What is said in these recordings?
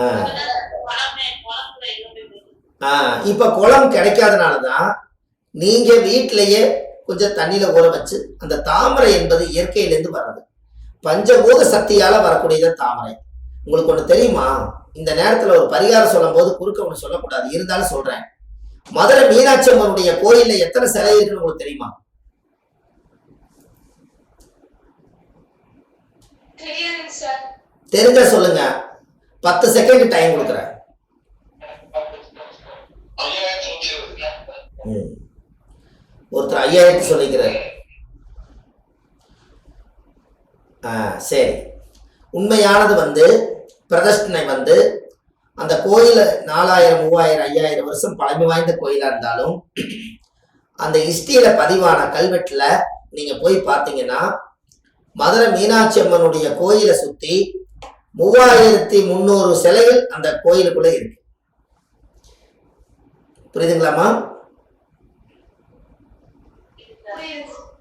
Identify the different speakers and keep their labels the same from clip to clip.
Speaker 1: ஆ. ஆ. இப்போ குளம் கிடைக்காதனால தான் நீங்க வீட்டிலேயே கொஞ்சம் தண்ணியில ஊற வச்சு அந்த தாமரை என்பது இயற்கையிலேருந்து வர்றது. பஞ்சபூத சக்தியால வரக்கூடியது தாமரை. உங்களுக்கு ஒண்ணு தெரியுமா? இந்த நேரத்துல ஒரு பரிகாரம் சொல்லும் போது குறுக்க ஒண்ணு சொல்லக்கூடாது. இருந்தாலும் சொல்றேன். மதுரை மீனாட்சி அம்மனுடைய கோயில்ல எத்தனை சிலை இருக்குன்னு உங்களுக்கு தெரியுமா? தெரிஞ்சா சொல்லுங்க. பத்து செகண்ட் டைம் கொடுக்குறேன். ம். ஒருத்தர் ஐயாயிரத்து சொல்லிக்கிறார். ஆ சரி. உண்மையானது வந்து பிரதர்ஷனை வந்து அந்த கோயில் நாலாயிரம் மூவாயிரம் ஐயாயிரம் வருஷம் பழமை வாய்ந்த கோயிலாக இருந்தாலும் அந்த ஹிஸ்டியில் பதிவான கல்வெட்டில் நீங்கள் போய் பார்த்தீங்கன்னா மதுரை மீனாட்சி அம்மனுடைய கோயிலை சுற்றி மூவாயிரத்தி முந்நூறு சிலைகள் அந்த கோயிலுக்குள்ள இருக்கு. புரியுதுங்களாம்மா?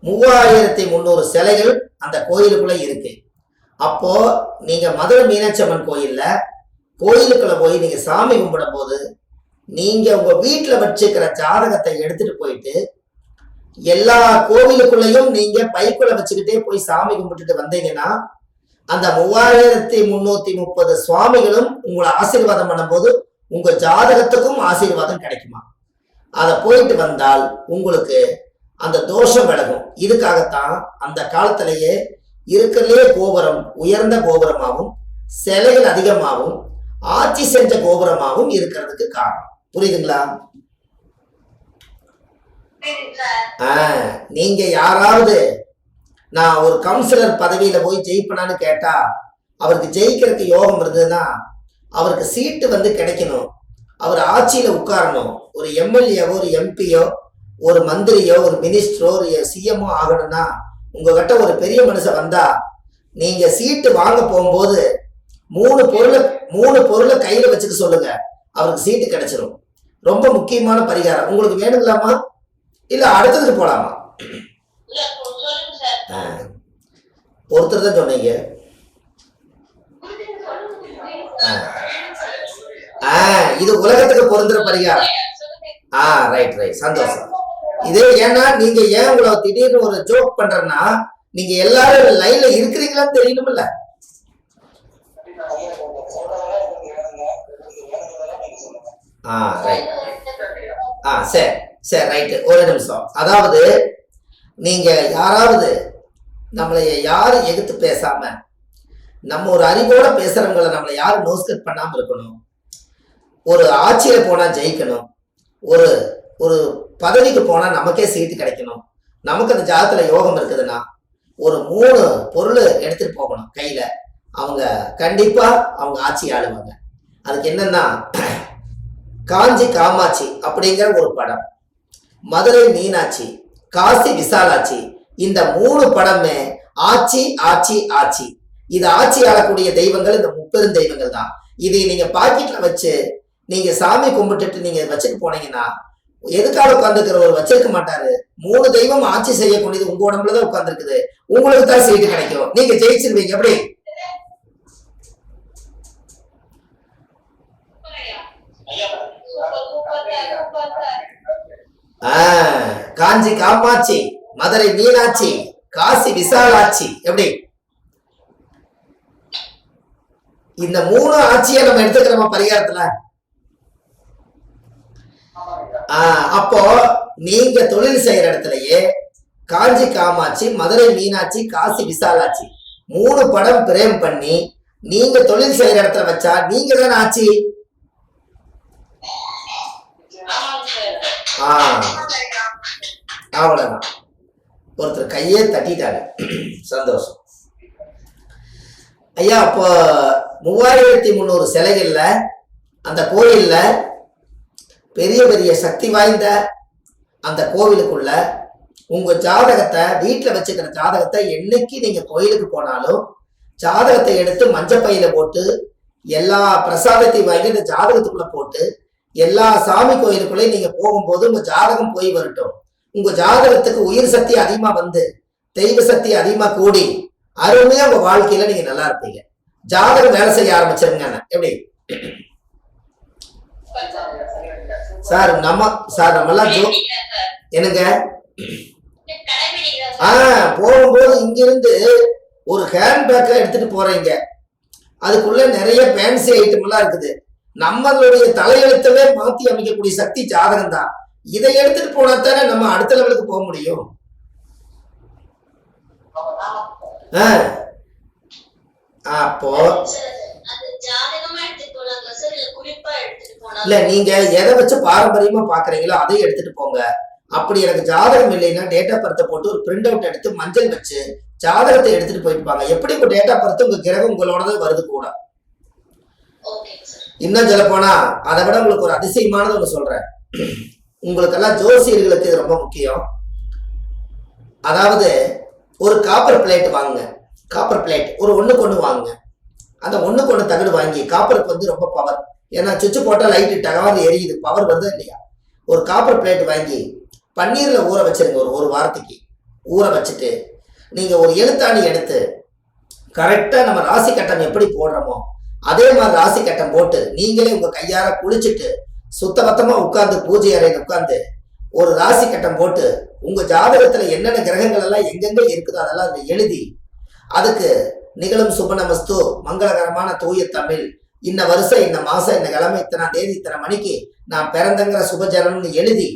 Speaker 1: மூவாயிரத்தி முந்நூறு சிலைகள் அந்த கோயிலுக்குள்ள இருக்கு. அப்போ நீங்க மதுரை மீனாட்சி அம்மன் கோயில்ல கோயிலுக்குள்ள போய் நீங்க சாமி கும்பிடும் போது நீங்க உங்க வீட்டுல வச்சுக்கிற ஜாதகத்தை எடுத்துட்டு போயிட்டு எல்லா கோவிலுக்குள்ளேயும் நீங்க பைக்குள்ள வச்சுக்கிட்டே போய் சாமி கும்பிட்டுட்டு வந்தீங்கன்னா அந்த மூவாயிரத்தி முன்னூத்தி முப்பது சுவாமிகளும் உங்களை ஆசீர்வாதம் பண்ணும்போது உங்க ஜாதகத்துக்கும் ஆசீர்வாதம் கிடைக்குமா? அதை போயிட்டு வந்தால் உங்களுக்கு அந்த தோஷம் விலகும். இதுக்காகத்தான் அந்த காலத்திலேயே இருக்கிறதுலே கோபுரம் உயர்ந்த கோபுரமாகவும் சிலைகள் அதிகமாகவும் ஆட்சி செஞ்ச கோபுரமாகவும் இருக்கிறதுக்கு காரணம். புரியுதுங்களா? நீங்க யாராவது நான் ஒரு கவுன்சிலர் பதவியில போய் ஜெயிப்பனான்னு கேட்டா அவருக்கு ஜெயிக்கிறதுக்கு யோகம் இருந்ததுன்னா அவருக்கு சீட்டு வந்து கிடைக்கணும். அவர் ஆட்சியில உட்காரணும். ஒரு எம்எல்ஏவோ ஒரு எம்பியோ ஒரு மந்திரியோ ஒரு மினிஸ்டரோ ஒரு சிஎம்ஓ ஆகணும்னா உங்ககிட்ட ஒரு பெரிய மனுஷன் வந்தா நீங்க சீட்டு வாங்க போகும்போது மூணு பொருளை மூணு பொருளை கையில வச்சுக்க சொல்லுங்க. அவருக்கு சீட்டு கிடைச்சிரும். ரொம்ப முக்கியமான பரிகாரம். உங்களுக்கு வேணுங்களாமா இல்ல அடுத்ததுக்கு போலாமா
Speaker 2: இல்ல சொல்லுங்க சார்
Speaker 1: ஆ. ஒருத்தர் தான் சொன்னீங்க? ஆ. ஆ இது உலகத்துக்கு பொருந்துற பரிகாரம் ஆ ரைட் ரைட் சந்தோஷம். இது ஏன்னா நீங்க ஏன் உங்களை திடீர்னு ஒரு ஜோக் பண்றேன்னா நீங்க எல்லாரும் லைன்ல இருக்கிறீங்களான்னு தெரியணும்ல. ஆ ரைட் ஆ சரி சரி ரைட்டு ஒரு நிமிஷம். அதாவது நீங்க யாராவது நம்மளை யாரும் எதிர்த்து பேசாம நம்ம ஒரு அறிவோட பேசுறவங்களை நம்மளை யாரும் நோஸ்கட் பண்ணாம இருக்கணும்? ஒரு ஆட்சியில போனா ஜெயிக்கணும். ஒரு ஒரு பதவிக்கு போனா நமக்கே சீட்டு கிடைக்கணும். நமக்கு அந்த ஜாதத்துல யோகம் இருக்குதுன்னா ஒரு மூணு பொருள் எடுத்துட்டு போகணும் கையில. அவங்க கண்டிப்பா அவங்க ஆட்சி ஆளுவாங்க. அதுக்கு என்னன்னா காஞ்சி காமாட்சி அப்படிங்கிற ஒரு படம். மதுரை மீனாட்சி காசி விசாலாட்சி இந்த மூணு படமே ஆட்சி ஆட்சி ஆட்சி இது ஆட்சி ஆளக்கூடிய தெய்வங்கள் இந்த முப்பெரும் தெய்வங்கள் தான். இதை நீங்க பாக்கெட்ல வச்சு நீங்க சாமி கும்பிட்டுட்டு நீங்க வச்சுட்டு போனீங்கன்னா எதுக்காக உட்காந்துக்கிறவர் வச்சிருக்க மாட்டாரு. மூணு தெய்வம் ஆட்சி செய்யக்கூடியது உங்க உடம்புலதான் உட்கார்ந்துருக்குது. உட்காந்துருக்குது உங்களுக்கு தான் சீட்டு கிடைக்கும். நீங்க ஜெயிச்சிருவீங்க. எப்படி? காஞ்சி காமாட்சி மதுரை மீனாட்சி காசி விசாலாட்சி. எப்படி? இந்த மூணு ஆட்சியை நம்ம எடுத்துக்கிறோமா பரிகாரத்துல? அப்போ நீங்க தொழில் செய்யற இடத்துலயே காஞ்சி காமாட்சி மதுரை மீனாட்சி காசி விசாலாட்சி மூணு படம் பிரேம் பண்ணி நீங்க தொழில் செய்யற இடத்துல வச்சா நீங்க தானே ஆட்சி?
Speaker 2: ஆஹ்
Speaker 1: ஆ. அவ்வளவுதான். ஒருத்தர் கையே தட்டிட்டாங்க. சந்தோஷம். ஐயா அப்போ மூவாயிரத்தி முந்நூறு சிலைகளில் அந்த கோயிலில் பெரிய பெரிய சக்தி வாய்ந்த அந்த கோவிலுக்குள்ள உங்கள் ஜாதகத்தை வீட்டில் வச்சுக்கிற ஜாதகத்தை என்னைக்கு நீங்கள் கோயிலுக்கு போனாலும் ஜாதகத்தை எடுத்து மஞ்சப்பையில் போட்டு எல்லா பிரசாதத்தையும் வாங்கி இந்த ஜாதகத்துக்குள்ளே போட்டு எல்லா சாமி கோயிலுக்குள்ளேயும் நீங்கள் போகும்போது உங்கள் ஜாதகம் போய் வரட்டும். உங்க ஜாதகத்துக்கு உயிர் சக்தி அதிகமா வந்து தெய்வ சக்தி அதிகமா கூடி அருமையா உங்க வாழ்க்கையில நீங்க நல்லா இருப்பீங்க. ஜாதகம் வேலை செய்ய ஆரம்பிச்சிருங்க எப்படி? சார் நம்ம சார் நம்மலாம் ஜோ என்னங்க?
Speaker 2: ஆஹ்
Speaker 1: போகும்போது இங்கிருந்து ஒரு ஹேண்ட் ஹேண்ட்பேக்கை எடுத்துட்டு போறீங்க. அதுக்குள்ள நிறைய ஃபேன்சி ஐட்டம் எல்லாம் இருக்குது. நம்மளுடைய தலையெழுத்தவே மாத்தி அமைக்கக்கூடிய சக்தி ஜாதகம் தான் இதை எடுத்துட்டு போனா தானே நம்ம அடுத்த லெவலுக்கு போக முடியும்? ஆ. அப்போ
Speaker 2: இல்ல
Speaker 1: நீங்க எதை வச்சு பாரம்பரியமா பாக்குறீங்களோ அதை எடுத்துட்டு போங்க. அப்படி எனக்கு ஜாதகம் இல்லைன்னா டேட்டா பர்த்தை போட்டு ஒரு பிரிண்ட் அவுட் எடுத்து மஞ்சள் வச்சு ஜாதகத்தை எடுத்துட்டு போயிருப்பாங்க எப்படி உங்க டேட்டா பர்த்து உங்க கிரகம் உங்களோட வருது கூட? இன்னும் சொல்ல போனா அதை விட உங்களுக்கு ஒரு அதிசயமானது ஒன்று சொல்றேன். உங்களுக்கெல்லாம் ஜோசியர்களுக்கு இது ரொம்ப முக்கியம். அதாவது ஒரு காப்பர் பிளேட் வாங்குங்க. காப்பர் பிளேட் ஒரு ஒன்று கொண்டு வாங்குங்க அந்த ஒன்று கொண்டு தகடு வாங்கி காப்பருக்கு வந்து ரொம்ப பவர் ஏன்னா சுவிட்ச் போட்டால் லைட்டு டகாவது எரியுது பவர் வருதா இல்லையா? ஒரு காப்பர் பிளேட் வாங்கி பன்னீரில் ஊற வச்சிருங்க ஒரு ஒரு வாரத்துக்கு. ஊற வச்சுட்டு நீங்கள் ஒரு எழுத்தாணி எடுத்து கரெக்டாக நம்ம ராசி கட்டம் எப்படி போடுறோமோ அதே மாதிரி ராசி கட்டம் போட்டு நீங்களே உங்கள் கையால் குளிச்சுட்டு சுத்தபத்தமாக உட்கார்ந்து பூஜை அறையில் உட்கார்ந்து ஒரு ராசி கட்டம் போட்டு உங்க ஜாதகத்துல என்னென்ன கிரகங்கள் எல்லாம் எங்கெங்க இருக்குதோ அதெல்லாம் அதில் எழுதி அதுக்கு நிகழும் சுபநமஸ்து மங்களகரமான தூய தமிழ். இன்ன வருஷம் இந்த மாசம் இந்த கிழமை இத்தனை தேதி இத்தனை மணிக்கு நான் பிறந்தங்கிற சுபஜனம்னு எழுதி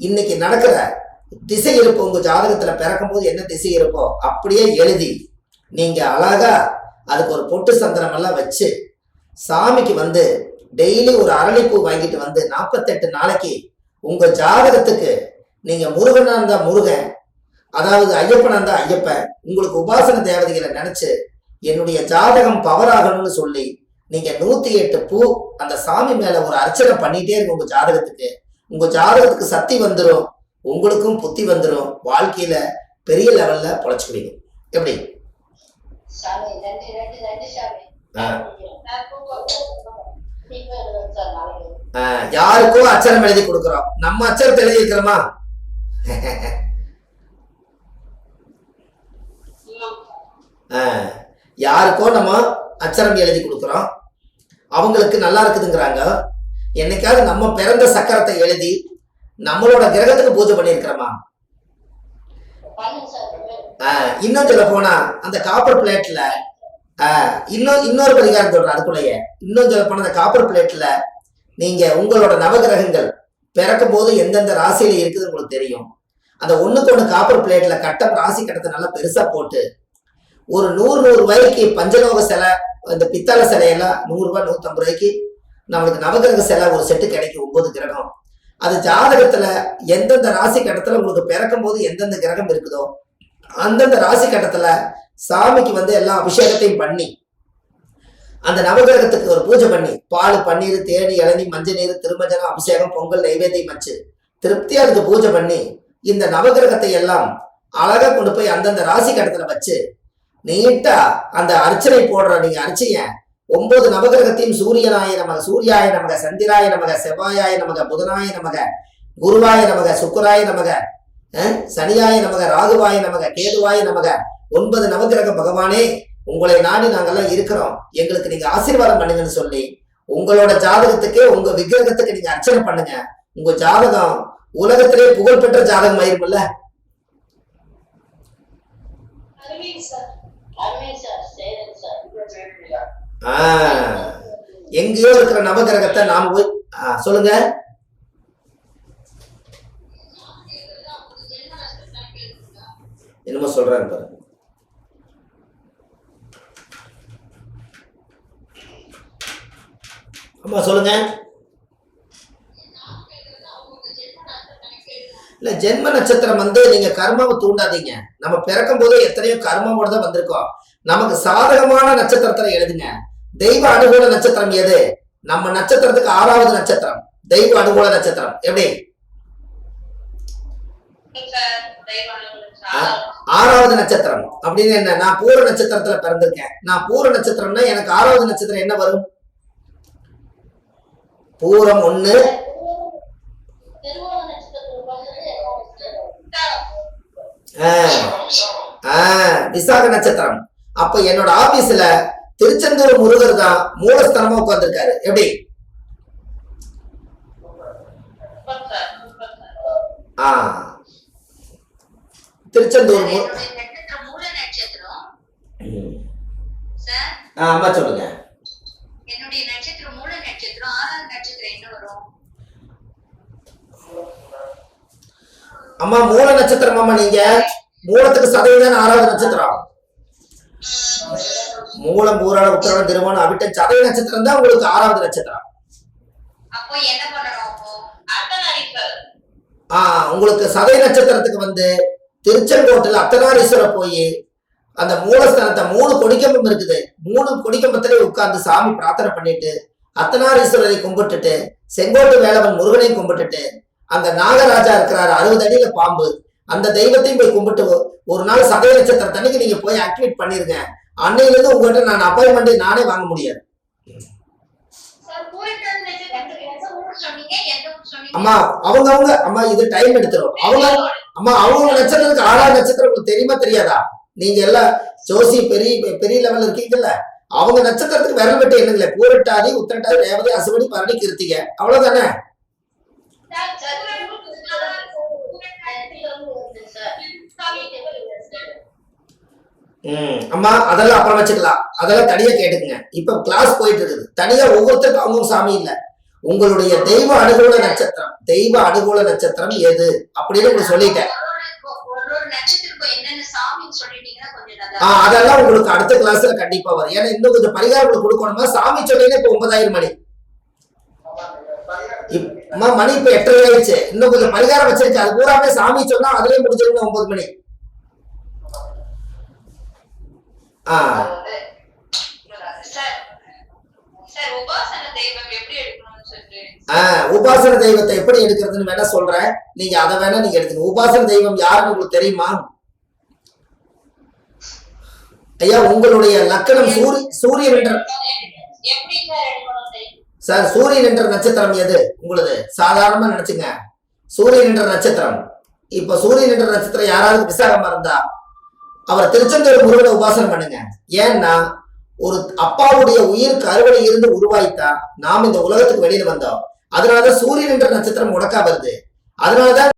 Speaker 1: இன்னைக்கு நடக்கிற திசை இருப்பு உங்க ஜாதகத்துல பிறக்கும் போது என்ன திசை இருப்போ அப்படியே எழுதி நீங்க அழகா அதுக்கு ஒரு பொட்டு சந்திரம் எல்லாம் வச்சு சாமிக்கு வந்து டெய்லி ஒரு அரளிப்பூ வாங்கிட்டு வந்து நாற்பத்தெட்டு நாளைக்கு உங்க ஜாதகத்துக்கு நீங்க முருகனா இருந்தா முருகன் அதாவது ஐயப்பனா இருந்தா ஐயப்பன் உங்களுக்கு உபாசன தேவதைகளை நினைச்சு என்னுடைய ஜாதகம் பவர் ஆகணும்னு சொல்லி நீங்க நூத்தி எட்டு பூ அந்த சாமி மேல ஒரு அர்ச்சனை பண்ணிட்டே இருக்கு உங்க ஜாதகத்துக்கு. உங்க ஜாதகத்துக்கு சக்தி வந்துடும் உங்களுக்கும் புத்தி வந்துடும் வாழ்க்கையில பெரிய லெவல்ல பொழைச்சுக்குவீங்க எப்படி? ஆ. ஆஹ் யாருக்கோ அச்சரம் எழுதி கொடுக்கிறோம். நம்ம அச்சரத்தை எழுதி இருக்கிறோமா ஆஹ் யாருக்கோ நம்ம அச்சரம் எழுதி கொடுக்குறோம். அவங்களுக்கு நல்லா இருக்குதுங்கிறாங்க. என்னைக்காவது நம்ம பிறந்த சக்கரத்தை எழுதி நம்மளோட கிரகத்துக்கு பூஜை பண்ணியிருக்கிறோமா? ஆஹ் இன்னும் சொல்ல போனா அந்த காப்பர் பிளேட்ல இன்னும் இன்னொரு பரிகாரம் சொல்றேன் அதுக்குள்ளேயே. இன்னும் சொல்ல போன அந்த காப்பர் பிளேட்ல நீங்க உங்களோட நவகிரகங்கள் பிறக்கும் போது எந்தெந்த ராசியில இருக்குதுன்னு உங்களுக்கு தெரியும். அந்த ஒண்ணுக்கு ஒண்ணு காப்பர் பிளேட்ல கட்டம் ராசி கட்டத்தை நல்லா பெருசா போட்டு ஒரு நூறு நூறு ரூபாய்க்கு பஞ்சலோக சிலை இந்த பித்தளை சிலையெல்லாம் நூறுரூவா நூற்றம்பது நூத்தம்பது ரூபாய்க்கு நம்மளுக்கு நவகிரக சிலை ஒரு செட்டு கிடைக்கும் ஒன்பது கிரகம். அது ஜாதகத்துல எந்தெந்த ராசி கட்டத்துல உங்களுக்கு பிறக்கும் போது எந்தெந்த கிரகம் இருக்குதோ அந்தந்த ராசி கட்டத்துல சாமிக்கு வந்து எல்லா அபிஷேகத்தையும் பண்ணி அந்த நவகிரகத்துக்கு ஒரு பூஜை பண்ணி பால் பன்னீர் தேனி இளநி மஞ்சள் நீர் திருமஞ்சனம் அபிஷேகம் பொங்கல் நைவேத்தியம் வச்சு திருப்தியா அதுக்கு பூஜை பண்ணி இந்த நவகிரகத்தை எல்லாம் அழகா கொண்டு போய் அந்தந்த ராசி கட்டத்துல வச்சு நீட்டா அந்த அர்ச்சனை போடுற நீங்க அர்ச்சைய ஒன்பது நவகிரகத்தையும் சூரியனாய நமக சூர்யாய நமக சந்திராய நமக செவ்வாயாய நமக புதனாய நமக குருவாய நமக சுக்கராய நமக சனியாய நமக ராகுவாய நமக கேதுவாய நமக ஒன்பது நவகிரக பகவானே உங்களை நாடி நாங்கெல்லாம் இருக்கிறோம். எங்களுக்கு நீங்க ஆசீர்வாதம் பண்ணுங்கன்னு சொல்லி உங்களோட ஜாதகத்துக்கே உங்க விக்கிரகத்துக்கு நீங்க அர்ச்சனை பண்ணுங்க. உங்க ஜாதகம் உலகத்திலே புகழ்பெற்ற ஜாதகம் ஆஹ் எங்கேயோ இருக்கிற நவகிரகத்தை நாம போய் சொல்லுங்க. என்னமோ சொல்றாங்க பாருங்க. அம்மா சொல்லுங்க. இல்ல ஜென்ம நட்சத்திரம் வந்து நீங்க கர்மாவை தூண்டாதீங்க. நம்ம பிறக்கும் போதே எத்தனையோ கர்மாவோட தான் வந்திருக்கோம். நமக்கு சாதகமான நட்சத்திரத்துல எழுதுங்க. தெய்வ அனுகூல நட்சத்திரம் எது? நம்ம நட்சத்திரத்துக்கு ஆறாவது நட்சத்திரம். தெய்வ அனுகூல நட்சத்திரம். எப்படி? ஆறாவது நட்சத்திரம். அப்படின்னு என்ன? நான் பூர நட்சத்திரத்துல பிறந்திருக்கேன். நான் பூர நட்சத்திரம்னா எனக்கு ஆறாவது நட்சத்திரம் என்ன வரும்? பூரம் ஒண்ணு. விசாக நட்சத்திரம். அப்ப என்னோட ஆபீஸ்ல திருச்செந்தூர் முருகர் தான் மூலஸ்தானமா உட்கார்ந்திருக்காரு. எப்படி? ஆ. திருச்செந்தூர் மு-
Speaker 2: என்னுடைய நட்சத்திரம் மூல நட்சத்திரம்
Speaker 1: ம்.
Speaker 2: சார்
Speaker 1: ஆ அம்மா சொல்லுங்க
Speaker 2: என்னுடைய நட்சத்திரம் மூல நட்சத்திரம் ஆறாவது நட்சத்திரம் என்ன வரும்
Speaker 1: அம்மா மூல நட்சத்திரம் அம்மா நீங்க. மூலத்துக்கு சதவீதம் ஆறாவது நட்சத்திரம். மூலம் பூராட உத்தரவன் திருமணம் அவிட்டம் சதவீத நட்சத்திரம் தான் உங்களுக்கு ஆறாவது நட்சத்திரம்.
Speaker 2: அப்போ என்ன பண்ணணும் அப்போ? அர்த்தநாரீஸ்வரர்.
Speaker 1: ஆ உங்களுக்கு சதய நட்சத்திரத்துக்கு வந்து திருச்செங்கோட்டில் அர்த்தநாரீஸ்வரர் போய் அந்த மூலஸ்தானத்தை மூணு கொடிக்கம்பம் இருக்குது. மூணு கொடிக்கம்பத்திலே உட்கார்ந்து சாமி பிரார்த்தனை பண்ணிட்டு அர்த்தநாரீஸ்வரரை கும்பிட்டுட்டு செங்கோட்டு வேலவன் முருகனை கும்பிட்டுட்டு அங்க நாகராஜா இருக்கிறாரு அறுபது அடியில பாம்பு. அந்த தெய்வத்தையும் போய் கும்பிட்டு ஒரு நாள் சதய நட்சத்திரத்தன்னைக்கு நீங்க போய் ஆக்டிவேட் பண்ணிருங்க. அன்னையில இருந்து உங்ககிட்ட நான் அப்பாயின்மெண்ட் நானே வாங்க முடியாது. அம்மா அவங்க அவங்க அம்மா இது டைம் எடுத்துரும். அவங்க அம்மா அவங்க நட்சத்திரத்துக்கு ஆறாவது நட்சத்திரம் உங்களுக்கு தெரியுமா தெரியாதா? நீங்க எல்லாம் ஜோசி பெரிய பெரிய லெவல்ல இருக்கீங்கல்ல. அவங்க நட்சத்திரத்துக்கு விரல் வெட்டு என்னங்களே பூரட்டாதி உத்திரட்டாதி ரேவதி அசுவனி பரணி கிருத்திகை. அவ்வளவுதானே
Speaker 2: சார், சார், பூரிட்டாதியில இருந்து வருது சார். சார்.
Speaker 1: ம் அம்மா அதெல்லாம் அப்புறம் வச்சுக்கலாம். அதெல்லாம் தனியா கேட்டுக்குங்க. இப்ப கிளாஸ் போயிட்டு இருக்குது தனியா ஒவ்வொருத்தருக்கும் அவங்க சாமி இல்ல. உங்களுடைய தெய்வ அனுகூல நட்சத்திரம். தெய்வ அனுகூல நட்சத்திரம் எது? அப்படின்னு உங்களுக்கு சொல்லிட்டேன். ஆ, அதெல்லாம் உங்களுக்கு அடுத்த கிளாஸ்ல கண்டிப்பா வரும். ஏன்னா இன்னும் கொஞ்சம் பரிகாரம் கொடுக்கணுமா? சாமி சொன்னீங்கன்னா இப்ப ஒன்பதாயிரம் மணி. இப்- அம்மா மணி இப்ப எட்டரை ஆயிடுச்சு இன்னும் கொஞ்சம் பரிகாரம் வச்சிருக்கு. அது பூராமே சாமி சொன்னா அதுலயே முடிஞ்சிருக்கணும் ஒன்பது மணி ஆ
Speaker 2: சார் சார் உபாசன
Speaker 1: ஆ, உபாசன தெய்வத்தை எப்படி எடுக்கிறதுன்னு வேணா சொல்றேன். நீங்க அதை வேணா நீங்க எடுத்துங்க. உபாசன தெய்வம் யாருன்னு உங்களுக்கு தெரியுமா? ஐயா உங்களுடைய லக்கணம் சூரிய சூரியன் என்ற
Speaker 2: சார்
Speaker 1: சூரியன் என்ற நட்சத்திரம் எது? உங்களது. சாதாரணமா நினைச்சுங்க. சூரியன் என்ற நட்சத்திரம். இப்ப சூரியன் என்ற நட்சத்திரம் யாராவது விசாகமா இருந்தா அவரை திருச்செந்தூர் முருகனை உபாசனை பண்ணுங்க. ஏன்னா ஒரு அப்பாவுடைய உயிர் அறுவடை இருந்து உருவாய்த்தான் நாம் இந்த உலகத்துக்கு வெளியில வந்தோம். அதனாலதான் சூரியன் என்ற நட்சத்திரம் முடக்கா வருது. அதனாலதான்